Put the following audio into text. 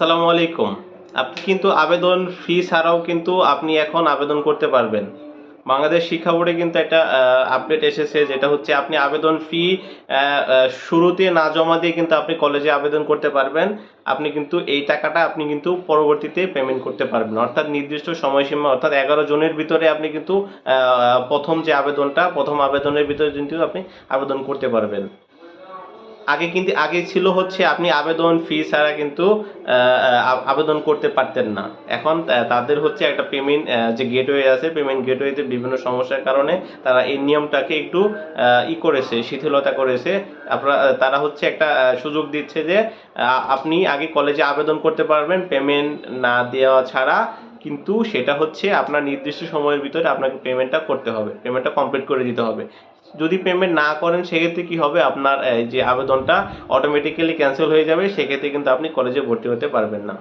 আসসালামু আলাইকুম। আপনি কিন্তু আবেদন ফি ছাড়াও কিন্তু আপনি এখন আবেদন করতে পারবেন। বাংলাদেশ শিক্ষা বোর্ডে কিন্তু একটা আপডেট এসেছে যেটা হচ্ছে আপনি আবেদন ফি শুরুতে না জমা দিয়ে কিন্তু আপনি কলেজে আবেদন করতে পারবেন। আপনি কিন্তু এই টাকাটা আপনি কিন্তু পরবর্তীতে পেমেন্ট করতে পারবেন। অর্থাৎ নির্দিষ্ট সময়সীমা, অর্থাৎ এগারো জনের ভিতরে আপনি কিন্তু প্রথম যে আবেদনটা, প্রথম আবেদনের ভিতরে কিন্তু আপনি আবেদন করতে পারবেন। আগে কিন্তু আগে ছিল হচ্ছে আপনি আবেদন ফি ছাড়া কিন্তু আবেদন করতে পারতেন না। এখন তাদের হচ্ছে একটা পেমেন্ট যে গেটওয়ে আছে পেমেন্ট গেটওয়েতে বিভিন্ন সমস্যার কারণে তারা এই নিয়মটাকে একটু ই করেছে, শিথিলতা করেছে। আপনারা তারা হচ্ছে একটা সুযোগ দিচ্ছে যে আপনি আগে কলেজে আবেদন করতে পারবেন পেমেন্ট না দেওয়া ছাড়া। কিন্তু সেটা হচ্ছে আপনার নির্দিষ্ট সময়ের ভিতরে আপনাকে পেমেন্টটা করতে হবে। পেমেন্টটা কমপ্লিট করে দিতে হবে। যদি পেমেন্ট না করেন, সেক্ষেত্রে কি হবে? আপনার যে আবেদনটা অটোমেটিক্যালি ক্যান্সেল হয়ে যাবে। সেক্ষেত্রে কিন্তু আপনি কলেজে ভর্তি হতে পারবেন না।